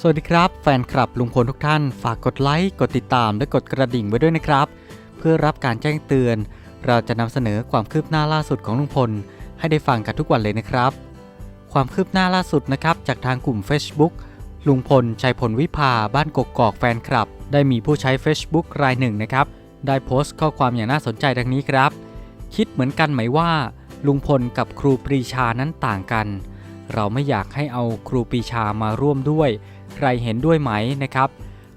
สวัสดีครับ แฟนคลับลุงพลทุกท่าน ฝากกดไลค์ กดติดตาม และกดกระดิ่งไว้ด้วยนะครับ เพื่อรับการแจ้งเตือน เราจะนำเสนอความคืบหน้าล่าสุดของลุงพล ให้ได้ฟังกันทุกวันเลยนะครับ ความคืบหน้าล่าสุดนะครับจากทางกลุ่ม Facebook ลุงพลชัยพลวิภาบ้านกกอกแฟนคลับ ได้มีผู้ใช้ Facebook รายหนึ่งนะครับ ได้โพสต์ข้อความอย่างน่าสนใจดังนี้ครับ คิดเหมือนกันไหมว่า ลุงพลกับครูปรีชานั้นต่างกัน เราไม่อยากให้เอาครูปรีชามาร่วมด้วย ใครเห็นด้วยไหมนะครับ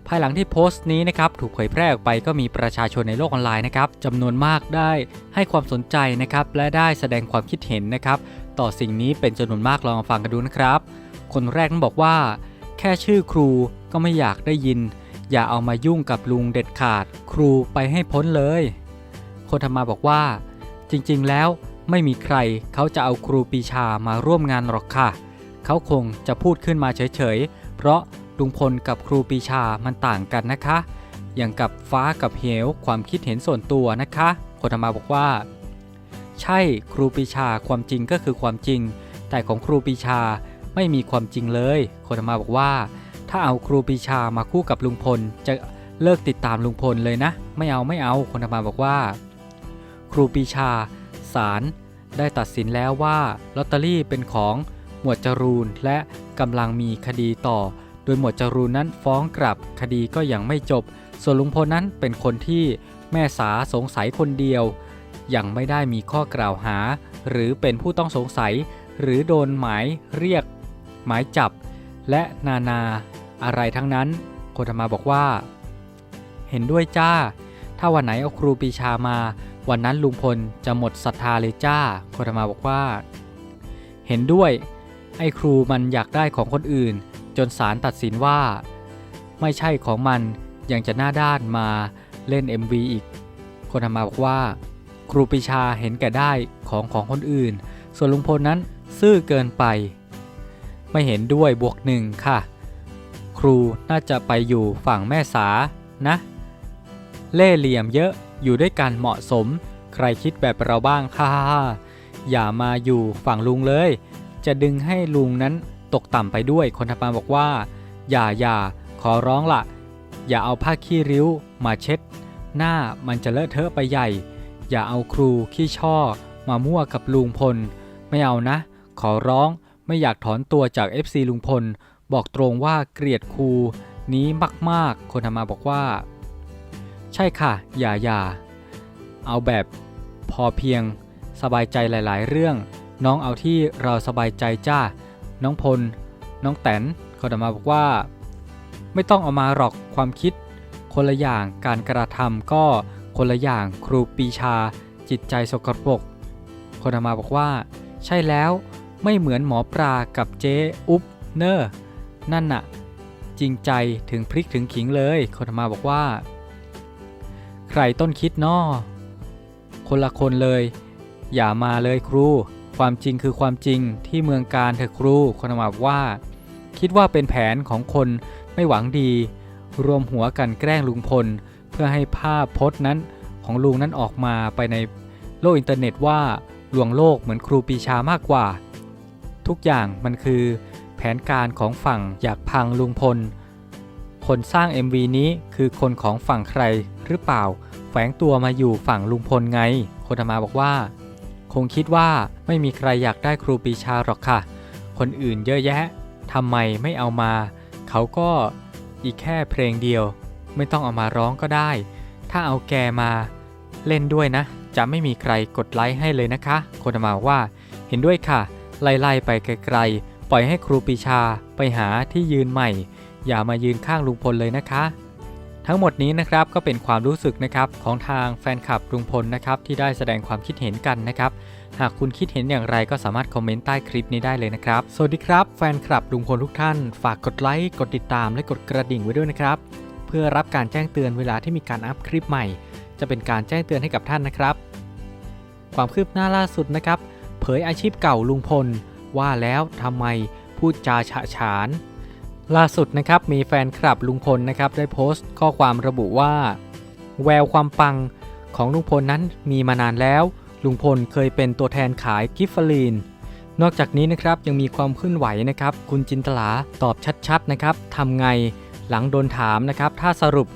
ภายหลังที่โพสต์นี้นะครับถูกเผยแพร่ออกไปก็มีประชาชนในโลกออนไลน์นะครับจำนวนมากได้ให้ความสนใจนะครับและได้แสดงความคิดเห็นนะครับต่อสิ่งนี้เป็นจำนวนมากลองมาฟังกันดูนะครับ คนแรกนั้นบอกว่า แค่ชื่อครูก็ไม่อยากได้ยิน อย่าเอามายุ่งกับลุงเด็ดขาด ครูไปให้พ้นเลย คนธรรมาบอกว่า จริงๆแล้วไม่มีใครเขาจะเอาครูปีชามาร่วมงานหรอกค่ะ เขาคงจะพูดขึ้นมาเฉยๆ เพราะลุงพลกับครูปีชามันต่างกันนะคะ อย่างกับฟ้ากับเหวความคิดเห็นส่วนตัวนะคะคนธรรมาบอกว่า ใช่ครูปีชาความจริงก็คือความจริง แต่ของครูปีชาไม่มีความจริงเลยคนธรรมาบอกว่า ถ้าเอาครูปีชามาคู่กับลุงพลจะเลิกติดตามลุงพลเลยนะ ไม่เอาไม่เอาคนธรรมาบอกว่า ครูปีชาศาลได้ตัดสินแล้วว่าลอตเตอรี่เป็นของหมวดจรูนและ กำลังมีคดีต่อ โดยหมวดจรูนนั้นฟ้องกลับคดีก็ยังไม่จบ ส่วนลุงพลนั้นเป็นคนที่แม่สาสงสัยคนเดียว ยังไม่ได้มีข้อกล่าวหา หรือเป็นผู้ต้องสงสัย หรือโดนหมายเรียก หมายจับ และนานาอะไรทั้งนั้นโคธรรมาบอกว่า เห็นด้วยจ้า ถ้าวันไหนเอาครูปีชามา วันนั้นลุงพลจะหมดศรัทธาเลยจ้าโคธรรมาบอกว่า เห็นด้วย ไอ้ครูมันอยากได้ของคนอื่น จนศาลตัดสินว่า ไม่ใช่ของมันยังจะหน้าด้านมาเล่น MV อีก คนธรรมาบอกว่า ครูปีชาเห็นแก่ได้ของของคนอื่น ส่วนลุงพลนั้นซื่อเกินไป ไม่เห็นด้วยบวกหนึ่งค่ะ ครูน่าจะไปอยู่ฝั่งแม่สานะ เล่เหลี่ยมเยอะอยู่ด้วยกันเหมาะสม ใครคิดแบบเราบ้างค่ะอย่ามาอยู่ฝั่งลุงเลย จะดึงให้ลุงนั้นตกต่ำไปด้วย คนทำมาบอกว่า อย่าอย่าขอร้องละอย่าเอาผ้าขี้ริ้วมาเช็ด หน้ามันจะเลอะเทอะไปใหญ่ อย่าเอาครูขี้ช่อ มามั่วกับลุงพล ไม่เอานะ ขอร้องไม่อยากถอนตัวจาก FC ลุงพล บอกตรงว่าเกลียดครูนี้มากๆ คนทำมาบอกว่า ใช่ค่ะ อย่าอย่าเอาแบบพอเพียงสบายใจหลาย ๆ เรื่อง น้องเอาที่เราสบายใจจ้า น้องพล น้องแตนคนทำมาบอกว่า ไม่ต้องเอามาหรอกความคิด คนละอย่างการกระทำก็คนละอย่างครูปีชา จิตใจสกปรกคนมาบอกว่า ใช่แล้วไม่เหมือนหมอปลากับเจ๊อุ๊บเนอร์นั่นน่ะ จริงใจถึงพริกถึงขิงเลยคนมาบอกว่า ใครต้นคิดนอคนละคนเลย อย่ามาเลยครู ความจริงคือความจริงที่เมืองการเถอครูคนมาบอกว่า คิดว่าเป็นแผนของคนไม่หวังดี รวมหัวกันแกล้งลุงพล เพื่อให้ภาพพจน์นั้นของลุงนั้นออกมาไปในโลกอินเทอร์เน็ตว่าลวงโลกเหมือนครูปีชามากกว่า ทุกอย่างมันคือแผนการของฝั่งอยากพังลุงพล คนสร้าง MV นี้คือคนของฝั่งใครหรือเปล่า แฝงตัวมาอยู่ฝั่งลุงพลไงคนธรรมาบอกว่า คงคิดว่าไม่มีใครอยากได้ครูปีชาหรอกค่ะ คนอื่นเยอะแยะทำไมไม่เอามา เขาก็อีกแค่เพลงเดียว ไม่ต้องเอามาร้องก็ได้ ถ้าเอาแกมาเล่นด้วยนะ จะไม่มีใครกดไลค์ให้เลยนะคะ คนธรมาว่าเห็นด้วยค่ะ ไล่ๆไปไกลๆ ปล่อยให้ครูปีชาไปหาที่ยืนใหม่ อย่ามายืนข้างลุงพลเลยนะคะ ทั้งหมดนี้นะครับก็เป็นความรู้สึกนะครับของทางแฟนคลับลุงพลนะครับที่ได้แสดงความคิดเห็นกันนะครับหากคุณคิดเห็นอย่างไรก็สามารถคอมเมนต์ใต้คลิปนี้ได้เลยนะครับ สวัสดีครับ แฟนคลับลุงพลทุกท่าน ฝากกดไลค์กดติดตามและกดกระดิ่งไว้ด้วยนะครับ เพื่อรับการแจ้งเตือนเวลาที่มีการอัพคลิปใหม่ จะเป็นการแจ้งเตือนให้กับท่านนะครับ ความคืบหน้าล่าสุดนะครับ เผยอาชีพเก่าลุงพล ว่าแล้วทำไมพูดจาฉะฉาน ล่าสุดนะครับมีแฟนคลับลุงพลนะครับได้โพสต์ข้อความระบุว่า แววความปังของลุงพลนั้นมีมานานแล้ว ลุงพลเคยเป็นตัวแทนขายกิฟฟลีน นอกจากนี้นะครับยังมีความเคลื่อนไหวนะครับ คุณจินตลาตอบชัดๆนะครับทำไงหลังโดนถามนะครับ ถ้าสรุป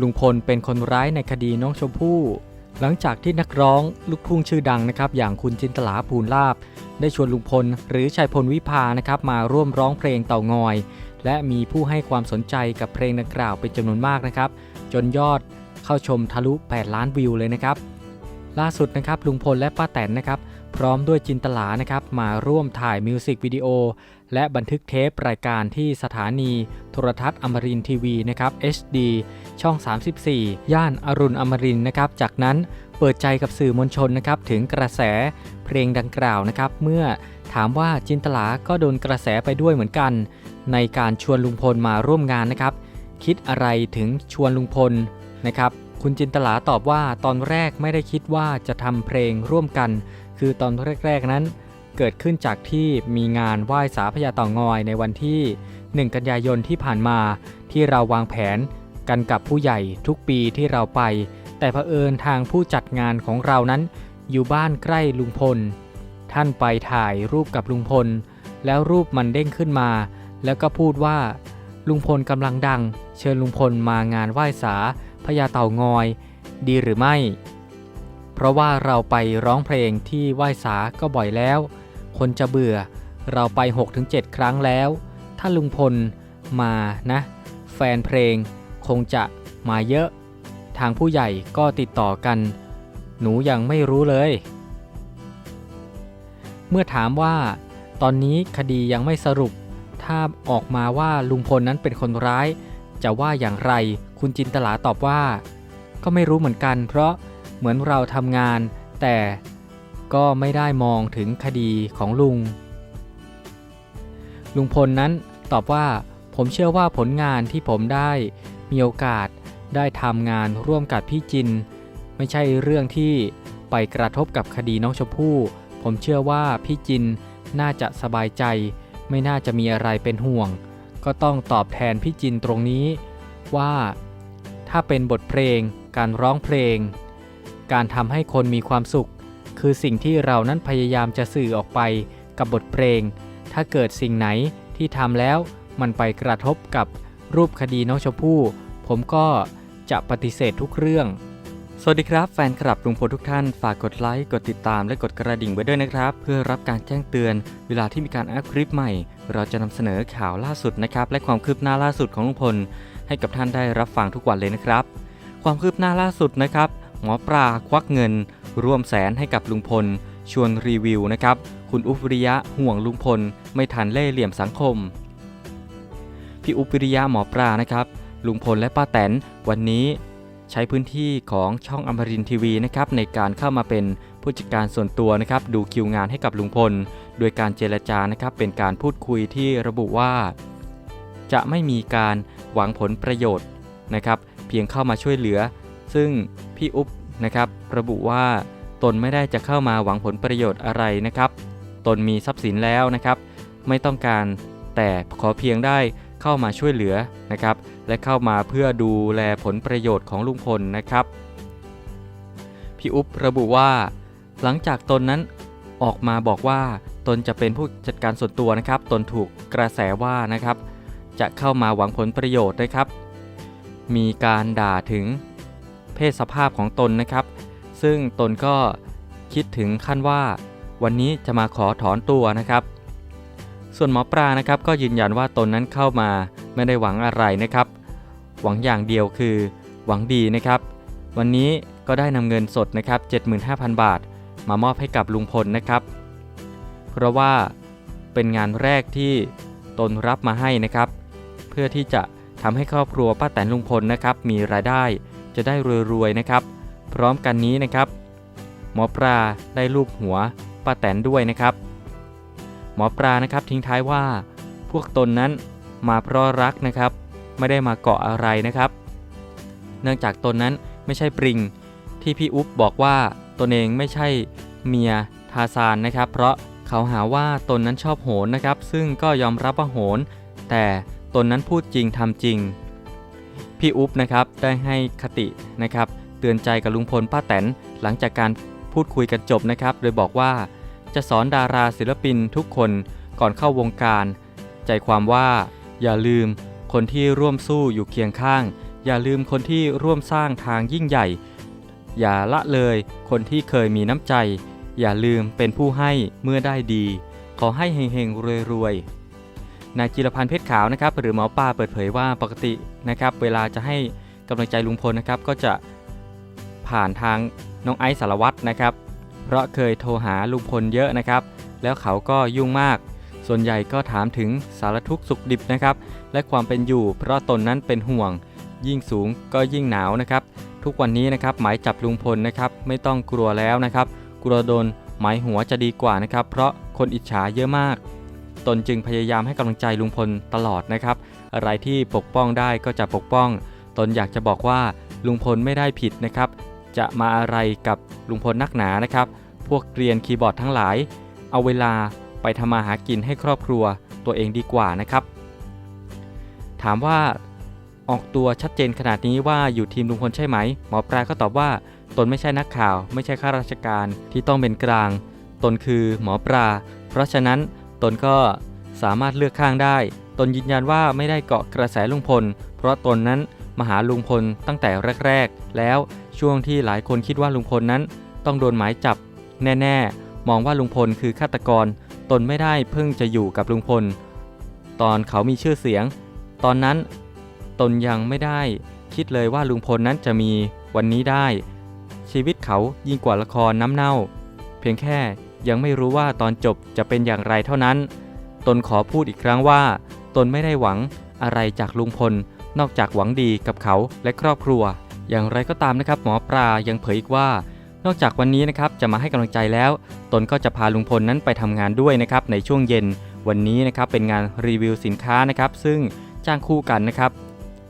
ลุงพลเป็นคนร้ายในคดีน้องชมพู่ หลังจากที่นักร้องลูกทุ่งชื่อดังนะครับ อย่างคุณจินตลาภูลลาบ ได้ชวนลุงพล หรือชัยพลวิภานะครับมาร่วมร้องเพลงเต่างอย และมีผู้ให้ความสนใจกับเพลงดังกล่าวเป็นจำนวนมากนะครับ จนยอดเข้าชมทะลุ 8 ล้านวิวเลยนะครับ ล่าสุดนะครับลุงพลและป้าแตนนะครับ พร้อมด้วยจินตลานะครับมาร่วมถ่ายมิวสิกวิดีโอและบันทึกเทปรายการที่สถานี โทรทัศน์อมรินทีวีนะครับ HD ช่อง 34 ย่านอรุณอมรินนะครับ จากนั้นเปิดใจกับสื่อมวลชนนะครับถึงกระแสเพลงดังกล่าวนะครับ เมื่อถามว่าจินตลาก็โดนกระแสไปด้วยเหมือนกัน ในการชวนลุงพลมาร่วมงานนะครับ คิดอะไรถึงชวนลุงพลนะครับ คุณจินตลาตอบว่าตอนแรกไม่ได้คิดว่าจะทำเพลงร่วมกัน คือตอนแรกๆนั้น เกิดขึ้นจากที่มีงานไหว้สาพญาเต่างอยในวันที่ 1 กันยายนที่ผ่านมา ที่เราวางแผนกันกับผู้ใหญ่ทุกปีที่เราไป แต่เผอิญทางผู้จัดงานของเรานั้น อยู่บ้านใกล้ลุงพล ท่านไปถ่ายรูปกับลุงพล แล้วรูปมันเด้งขึ้นมา แล้วก็พูดว่า ลุงพลกำลังดัง เชิญลุงพลมางานไหว้สาพญาเต่างอย ดีหรือไม่ เพราะว่าเราไปร้องเพลงที่ไหว้สาก็บ่อยแล้ว คนจะเบื่อ เราไป 6-7 ครั้งแล้ว ถ้าลุงพลมานะ แฟนเพลงคงจะมาเยอะ ทางผู้ใหญ่ก็ติดต่อกัน หนูยังไม่รู้เลย เมื่อถามว่า ตอนนี้คดียังไม่สรุป ถ้าออกมาว่าลุงพลนั้นเป็นคนร้าย จะว่าอย่างไร คุณจินตลาตอบว่า ก็ไม่รู้เหมือนกัน เพราะเหมือนเราทำงาน แต่ก็ไม่ได้มองถึงคดีของลุง ลุงพลนั้นตอบว่า ผมเชื่อว่าผลงานที่ผมได้มีโอกาสได้ทำงานร่วมกับพี่จิน ไม่ใช่เรื่องที่ไปกระทบกับคดีน้องชมพู่ ผมเชื่อว่าพี่จินน่าจะสบายใจ ไม่น่าจะมีอะไรเป็นห่วง ก็ต้องตอบแทนพี่จินตรงนี้ว่า ถ้าเป็นบทเพลง การร้องเพลง การทำให้คนมีความสุข คือสิ่งที่เรานั้นพยายามจะสื่อออกไปกับบทเพลง ถ้าเกิดสิ่งไหนที่ทำแล้วมันไปกระทบกับรูปคดีน้องชมพู่ ผมก็จะปฏิเสธทุกเรื่อง สวัสดีครับ แฟนคลับลุงพลทุกท่าน ฝากกดไลค์ กดติดตามและกดกระดิ่งไว้ด้วยนะครับ เพื่อรับการแจ้งเตือน เวลาที่มีการอัพคลิปใหม่ เราจะนำเสนอข่าวล่าสุดนะครับ และความคืบหน้าล่าสุดของลุงพล ให้กับท่านได้รับฟังทุกวันเลยนะครับ ความคืบหน้าล่าสุดนะครับ หมอปลาควักเงิน ร่วมแสนให้กับลุงพล ชวนรีวิวนะครับ คุณอุปริยะห่วงลุงพล ไม่ทันเล่เหลี่ยมสังคม พี่อุปริยะหมอปลานะครับลุงพลและป้าแตนวันนี้ ใช้พื้นที่ของช่องอมรินทีวีนะครับในการเข้ามาเป็นผู้จัดการส่วนตัวนะครับดูคิวงานให้กับลุงพล โดยการเจรจานะครับเป็นการพูดคุยที่ระบุว่า จะไม่มีการหวังผลประโยชน์นะครับเพียงเข้ามาช่วยเหลือ ซึ่งพี่อุ๊บนะครับระบุว่าตนไม่ได้จะเข้ามาหวังผลประโยชน์อะไรนะครับ ตนมีทรัพย์สินแล้วนะครับ ไม่ต้องการแต่ขอเพียงได้ เข้ามาช่วยเหลือนะครับ และเข้ามาเพื่อดูแลผลประโยชน์ของลุงพลนะครับ พี่อุ๊บระบุว่า หลังจากตนนั้นออกมาบอกว่าตนจะเป็นผู้จัดการส่วนตัวนะครับ ตนถูกกระแสว่านะครับ จะเข้ามาหวังผลประโยชน์นะครับ มีการด่าถึงเพศสภาพของตนนะครับ ซึ่งตนก็คิดถึงขั้นว่า วันนี้จะมาขอถอนตัวนะครับ ส่วนหมอปลานะครับก็ยืนยันว่าตนนั้นเข้ามาไม่ได้หวังอะไรนะครับ หวังอย่างเดียวคือ หวังดีนะครับ วันนี้ก็ได้นำเงินสดนะครับ75,000 บาท มามอบให้กับลุงพลนะครับ เพราะว่าเป็นงานแรกที่ตนรับมาให้นะครับ เพื่อที่จะทำให้ครอบครัวป้าแตนลุงพลนะครับ มีรายได้จะได้รวยๆนะครับ พร้อมกันนี้นะครับ หมอปลาได้ลูบหัวป้าแตนด้วยนะครับ หมอปลานะครับทิ้งท้ายว่า พวกตนนั้นมาเพราะรักนะครับ ไม่ได้มาเกาะอะไรนะครับ เนื่องจากตนนั้นไม่ใช่ปริง ที่พี่อุ๊บบอกว่าตนเองไม่ใช่เมียทาซานนะครับ เพราะเขาหาว่าตนนั้นชอบโหนนะครับ ซึ่งก็ยอมรับว่าโหน แต่ตนนั้นพูดจริงทำจริง พี่อุ๊บนะครับได้ให้คตินะครับ เตือนใจกับลุงพลป้าแตนหลังจากการพูดคุยกันจบนะครับ โดยบอกว่า จะสอนดาราศิลปินทุกคนก่อนเข้าวงการ ใจความว่า อย่าลืมคนที่ร่วมสู้อยู่เคียงข้าง อย่าลืมคนที่ร่วมสร้างทางยิ่งใหญ่ อย่าละเลยคนที่เคยมีน้ำใจ อย่าลืมเป็นผู้ให้เมื่อได้ดี ขอให้เฮงๆรวยๆนายจิรพันธ์เพชรขาวนะครับ หรือหมอป้าเปิดเผยว่าปกตินะครับ เวลาจะให้กำลังใจลุงพลนะครับก็จะผ่านทางน้องไอซ์สารวัตรนะครับ ราะเคยโทรหาลุงพลเยอะนะครับ แล้วเขาก็ยุ่งมาก ส่วนใหญ่ก็ถามถึงสารทุกข์สุขดิบนะครับ และความเป็นอยู่ เพราะตนนั้นเป็นห่วง ยิ่งสูงก็ยิ่งหนาวนะครับ ทุกวันนี้นะครับหมายจับลุงพลนะครับ ไม่ต้องกลัวแล้วนะครับ กลัวโดนหมายหัวจะดีกว่านะครับ เพราะคนอิจฉาเยอะมาก ตนจึงพยายามให้กำลังใจลุงพลตลอดนะครับ อะไรที่ปกป้องได้ก็จะปกป้อง ตนอยากจะบอกว่าลุงพลไม่ได้ผิดนะครับ จะมาอะไรกับลุงพลนักหนานะครับ พวกเรียนคีย์บอร์ดทั้งหลาย เอาเวลาไปทำมาหากินให้ครอบครัวตัวเองดีกว่านะครับ ถามว่าออกตัวชัดเจนขนาดนี้ว่าอยู่ทีมลุงพลใช่ไหม หมอปลาก็ตอบว่า ตนไม่ใช่นักข่าว ไม่ใช่ข้าราชการที่ต้องเป็นกลาง ตนคือหมอปลาเพราะฉะนั้นตนก็สามารถเลือกข้างได้ ตนยืนยันว่าไม่ได้เกาะกระแสลุงพล เพราะตนนั้นมาหาลุงพลตั้งแต่แรก ๆ แล้วช่วงที่หลายคนคิดว่าลุงพลนั้น ต้องโดนหมายจับ แน่ๆ มองว่าลุงพลคือฆาตกร ตนไม่ได้เพิ่งจะอยู่กับลุงพล ตอนเขามีชื่อเสียง ตอนนั้นตนยังไม่ได้ คิดเลยว่าลุงพลนั้นจะมีวันนี้ได้ ชีวิตเขายิ่งกว่าละครน้ำเน่า เพียงแค่ยังไม่รู้ว่าตอนจบจะเป็นอย่างไรเท่านั้น ตนขอพูดอีกครั้งว่า ตนไม่ได้หวังอะไรจากลุงพล นอกจากหวังดีกับเขาและครอบครัว อย่างไรก็ตามนะครับหมอปลายังเผยอีกว่า นอกจากวันนี้นะครับจะมาให้กำลังใจแล้ว ตนก็จะพาลุงพลนั้นไปทำงานด้วยนะครับในช่วงเย็น วันนี้นะครับเป็นงานรีวิวสินค้านะครับ ซึ่งจ้างคู่กันนะครับ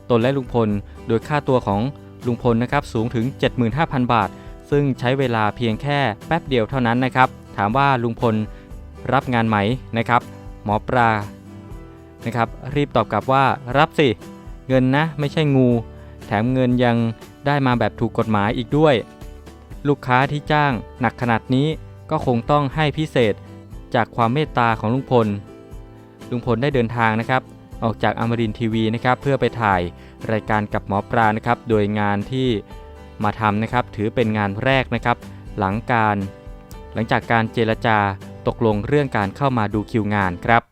ตนและลุงพลโดยค่าตัวของลุงพลนะครับสูงถึง 75,000 บาท ซึ่งใช้เวลาเพียงแค่แป๊บเดียวเท่านั้นนะครับ ถามว่าลุงพลรับงานไหมนะครับ หมอปลานะครับ รีบตอบกลับว่ารับสิ เงินนะไม่ใช่งู แถมเงินยังได้มาแบบถูกกฎหมายอีกด้วย ลูกค้าที่จ้างหนักขนาดนี้ก็คงต้องให้พิเศษจากความเมตตาของลุงพล ลุงพลได้เดินทางนะครับ ออกจากอมรินทร์ทีวีนะครับ เพื่อไปถ่ายรายการกับหมอปลานะครับ โดยงานที่มาทำนะครับ ถือเป็นงานแรกนะครับ หลังการ หลังจากการเจรจาตกลงเรื่องการเข้ามาดูคิวงานครับ